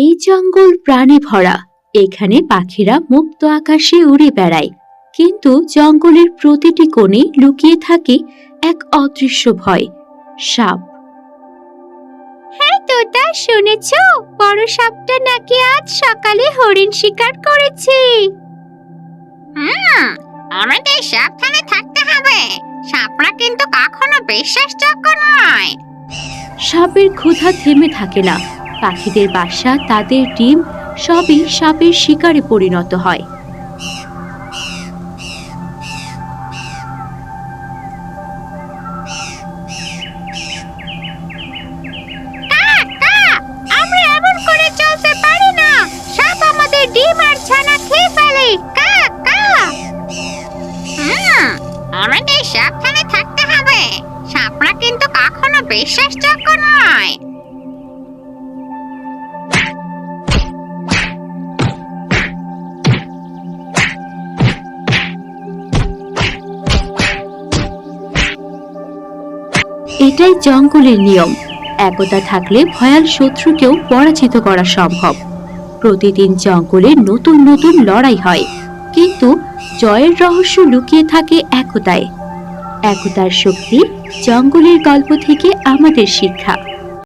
জঙ্গল প্রাণী ভরা। এখানে পাখিরা মুক্ত আকাশে উড়ে বেড়ায়। কিন্তু জঙ্গলের প্রতিটি কোণে লুকিয়ে থাকে এক অদৃশ্য ভয় সাপ। হ্যাঁ তোতা শুনেছ? বড় সাপটা নাকি আজ সকালে হরিণ শিকার করেছে। হুম আমাদের সাবধানে থাকতে হবে। সাপরা কিন্তু কখনো বিশ্বাসযোগ্য নয়। সাপের ক্ষুধা থেমে থাকে না। পাখিদের বাসা, তাদের ডিম সবই সাপের শিকারে পরিণত হয়। আমাদের সাবধানে থাকতে হবে। সাপরা কিন্তু কখনো বিশ্বাসযোগ্য নয়। এটাই জঙ্গলের নিয়ম। একতা থাকলে ভয়াল শত্রুকেও পরাজিত করা সম্ভব। প্রতিদিন জঙ্গলে নতুন নতুন লড়াই হয়, কিন্তু জয়ের রহস্য লুকিয়ে থাকে একতায়। একতার শক্তি জঙ্গলের গল্প থেকে আমাদের শিক্ষা।